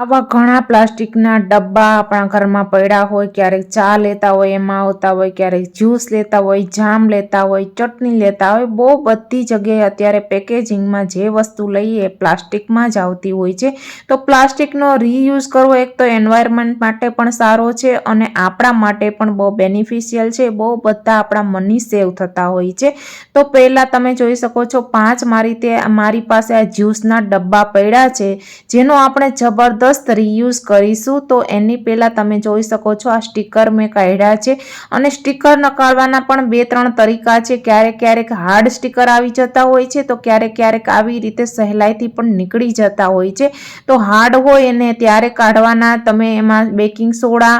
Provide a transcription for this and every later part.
આવા ઘણા પ્લાસ્ટિકના ડબ્બા આપણા ઘરમાં પડ્યા હોય, ક્યારેક ચા લેતા હોય, એમાં આવતા હોય, ક્યારેક જ્યુસ લેતા હોય, જામ લેતા હોય, ચટણી લેતા હોય, બહુ બધી જગ્યાએ અત્યારે પેકેજિંગમાં જે વસ્તુ લઈએ પ્લાસ્ટિકમાં જ આવતી હોય છે. તો પ્લાસ્ટિકનો રીયુઝ કરવો એક તો એન્વાયરમેન્ટ માટે પણ સારો છે અને આપણા માટે પણ બહુ બેનિફિશિયલ છે, બહુ બધા આપણા મની સેવ થતા હોય છે. તો પહેલાં તમે જોઈ શકો છો, પાંચ મારી તે મારી પાસે આ જ્યુસના ડબ્બા પડ્યા છે, જેનો આપણે જબરદસ્ત રીયુઝ કરીશું, તો એની પહેલાં તમે જોઈ શકો છો આ સ્ટીકર મેં કાઢ્યા છે. અને સ્ટીકર નકાળવાના પણ બે, ત્રણ તરીકા છે. ક્યારેક ક્યારેક હાર્ડ સ્ટીકર આવી જતા હોય છે, તો ક્યારેક ક્યારેક આવી રીતે સહેલાઈથી પણ નીકળી જતા હોય છે. તો હાર્ડ હોય એને ત્યારે કાઢવાના, તમે એમાં બેકિંગ સોડા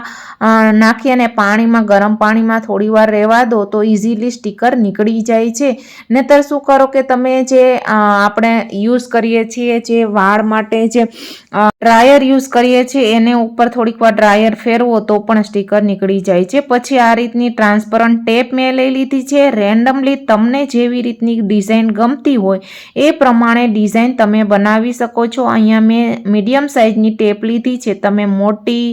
નાખી અને પાણીમાં, ગરમ પાણીમાં થોડી વાર રહેવા દો, તો ઇઝીલી સ્ટીકર નીકળી જાય છે. નહીતર શું કરો કે તમે જે આપણે યુઝ કરીએ છીએ, જે વાળ માટે જે ડ્રાયર યુઝ કરીએ છીએ, એને ઉપર થોડીક વાર ડ્રાયર ફેરવો તો પણ સ્ટીકર નીકળી જાય છે. પછી આ રીતની ટ્રાન્સપરન્ટ ટેપ મેં લઈ લીધી છે. રેન્ડમલી તમને જેવી રીતની ડિઝાઇન ગમતી હોય, એ પ્રમાણે ડિઝાઇન તમે બનાવી શકો છો. અહીંયા મેં મીડિયમ સાઇઝની ટેપ લીધી છે. તમે મોટી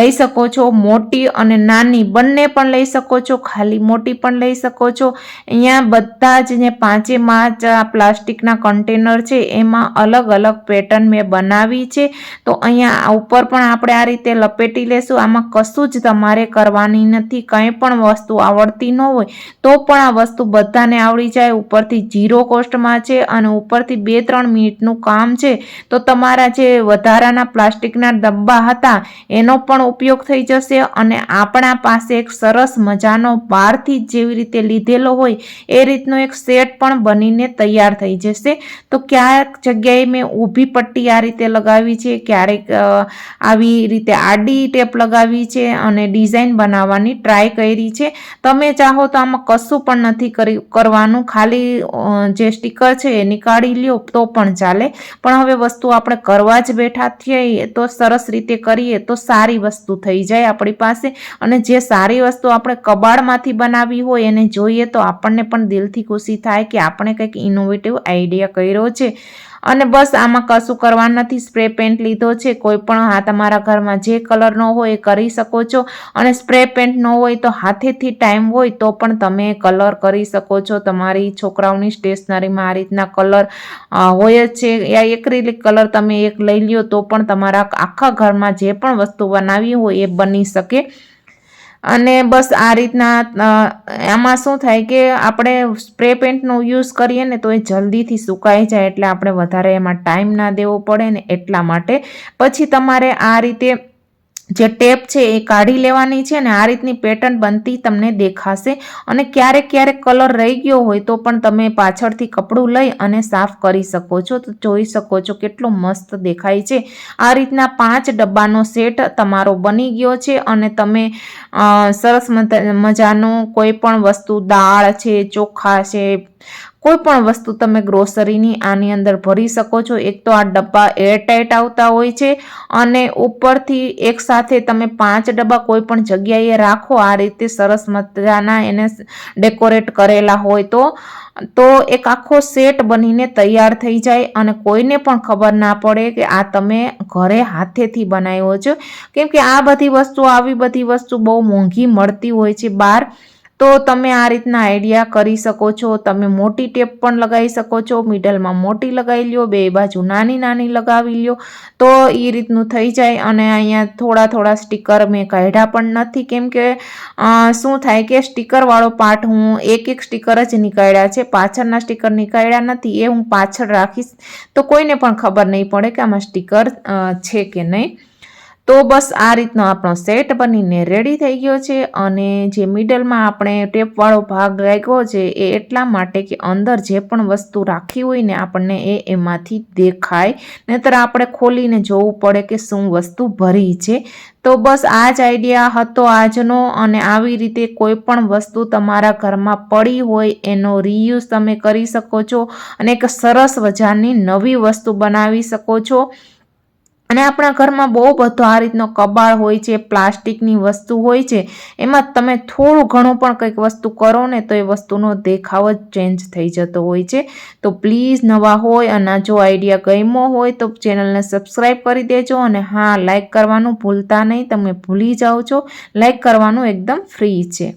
લઈ શકો છો, મોટી અને નાની બંને પણ લઈ શકો છો, ખાલી મોટી પણ લઈ શકો છો. અહીંયા બધા જ જે પાંચે પાંચ પ્લાસ્ટિકના કન્ટેનર છે. એમાં અલગ અલગ પેટર્ન મેં બનાવી છે. તો અહીંયા ઉપર પણ આપણે આ રીતે લપેટી લેશું. આમાં કશું જ તમારે કરવાની નથી. કંઈ પણ વસ્તુ આવડતી ન હોય તો પણ આ વસ્તુ બધાને આવડી જાય. ઉપરથી જીરો કોસ્ટમાં છે અને ઉપરથી બે ત્રણ મિનિટનું કામ છે. તો તમારા જે વધારાના પ્લાસ્ટિકના ડબ્બા હતા એનો પણ ઉપયોગ થઈ જશે અને આપણા પાસે એક સરસ મજાનો બહારથી જેવી રીતે લીધેલો હોય એ રીતનો એક સેટ પણ બનીને તૈયાર થઈ જશે. તો ક્યાંક જગ્યાએ મેં ઊભી પટ્ટી આ રીતે લગાવી છે ક્યારેક આવી રીતે આડી ટેપ લગાવી છે અને ડિઝાઇન બનાવવાની ટ્રાય કરી છે. તમે ચાહો તો આમાં કશું પણ નથી કરી, કરવાનું. ખાલી જે સ્ટીકર છે એ નીકાળી લ્યો તો પણ ચાલે. પણ હવે વસ્તુ આપણે કરવા જ બેઠા થઈએ તો સરસ રીતે કરીએ તો સારી વસ્તુ થઈ જાય આપણી પાસે. અને જે સારી વસ્તુ આપણે કબાડમાંથી બનાવી હોય એને જોઈએ તો આપણને પણ દિલથી ખુશી થાય કે આપણે કંઈક ઇનોવેટિવ આઈડિયા કર્યો છે. અને બસ આમાં કશું કરવાનું નથી. સ્પ્રે પેન્ટ લીધો છે. કોઈ પણ હા તમારા ઘરમાં જે કલરનો હોય એ કરી શકો છો. અને સ્પ્રે પેન્ટ ન હોય તો હાથેથી ટાઈમ હોય તો પણ તમે કલર કરી શકો છો. તમારી છોકરાઓની સ્ટેશનરીમાં આ રીતના કલર હોય જ છે. યા એક્રિલિક કલર તમે એક લઈ લ્યો તો પણ તમારા આખા ઘરમાં જે પણ વસ્તુ બનાવી હોય એ બની શકે. અને બસ આ રીતના આમાં શું થાય કે આપણે સ્પ્રે પેન્ટનો યુઝ કરીએ ને તો એ જલ્દીથી સુકાઈ જાય એટલે આપણે વધારે એમાં ટાઈમ ના દેવો પડે ને એટલા માટે. પછી તમારે આ રીતે જે ટેપ છે એ કાઢી લેવાની છે ને આ રીતની પેટર્ન બનતી તમને દેખાશે. અને ક્યારેક ક્યારેક કલર રહી ગયો હોય તો પણ તમે પાછળથી કપડું લઈ અને સાફ કરી શકો છો. તો જોઈ શકો છો કેટલો મસ્ત દેખાય છે. આ રીતના પાંચ ડબ્બાનો સેટ તમારો બની ગયો છે અને તમે સરસ મજાનો કોઈ પણ વસ્તુ, દાળ છે, ચોખા છે કોઈ પણ વસ્તુ તમે ગ્રોસરીની આની અંદર ભરી શકો છો. એક તો આ ડબ્બા એરટાઈટ આવતા હોય છે અને ઉપરથી એક સાથે તમે પાંચ ડબ્બા કોઈ પણ જગ્યાએ રાખો, આ રીતે સરસ મજાના એને ડેકોરેટ કરેલા હોય તો તો એક આખો સેટ બનીને તૈયાર થઈ જાય અને કોઈને પણ ખબર ના પડે કે આ તમે ઘરે હાથેથી બનાવ્યો છો. કેમ કે આ બધી વસ્તુ, આવી બધી વસ્તુ બહુ મોંઘી મળતી હોય છે બહાર. તો તમે આ રીતના આઈડિયા કરી શકો છો. તમે મોટી ટેપ પણ લગાવી શકો છો. મિડલમાં મોટી લગાવી લ્યો, બે બાજુ નાની નાની લગાવી લ્યો. તો એ રીતનું થઈ જાય અને અહીંયા થોડા થોડા સ્ટીકર મેં કાઢ્યા પણ નથી. કેમ કે શું થાય કે સ્ટીકરવાળો પાર્ટ હું એક એક સ્ટીકર જ નીકાળ્યા છે. પાછળના સ્ટીકર નીકાળ્યા નથી. એ હું પાછળ રાખીશ. તો કોઈને પણ ખબર નહીં પડે કે આમાં સ્ટીકર છે કે નહીં. તો બસ આ રીતનો આપણો સેટ બનીને રેડી થઈ ગયો છે અને જે મિડલમાં આપણે ટેપવાળો ભાગ રાખ્યો છે એ એટલા માટે કે અંદર જે પણ વસ્તુ રાખી હોય ને આપણને એ એમાંથી દેખાય. નહીતર આપણે ખોલીને જોવું પડે કે શું વસ્તુ ભરી છે. તો બસ આ જ આઈડિયા હતો આજનો અને આવી રીતે કોઈ પણ વસ્તુ તમારા ઘરમાં પડી હોય એનો રિયુઝ તમે કરી શકો છો અને એક સરસ મજાની નવી વસ્તુ બનાવી શકો છો. અને આપણા ઘરમાં બહુ બધો આ રીતનો કબાળ હોય છે, પ્લાસ્ટિકની વસ્તુ હોય છે, એમાં તમે થોડું ઘણું પણ કંઈક વસ્તુ કરો ને તો એ વસ્તુનો દેખાવ જ ચેન્જ થઈ જતો હોય છે. તો પ્લીઝ નવા હોય અને જો આઈડિયા ગમ્યો હોય તો ચેનલને સબસ્ક્રાઈબ કરી દેજો અને હા લાઇક કરવાનું ભૂલતા નહીં, તમે ભૂલી જાઓ છો. લાઇક કરવાનું એકદમ ફ્રી છે.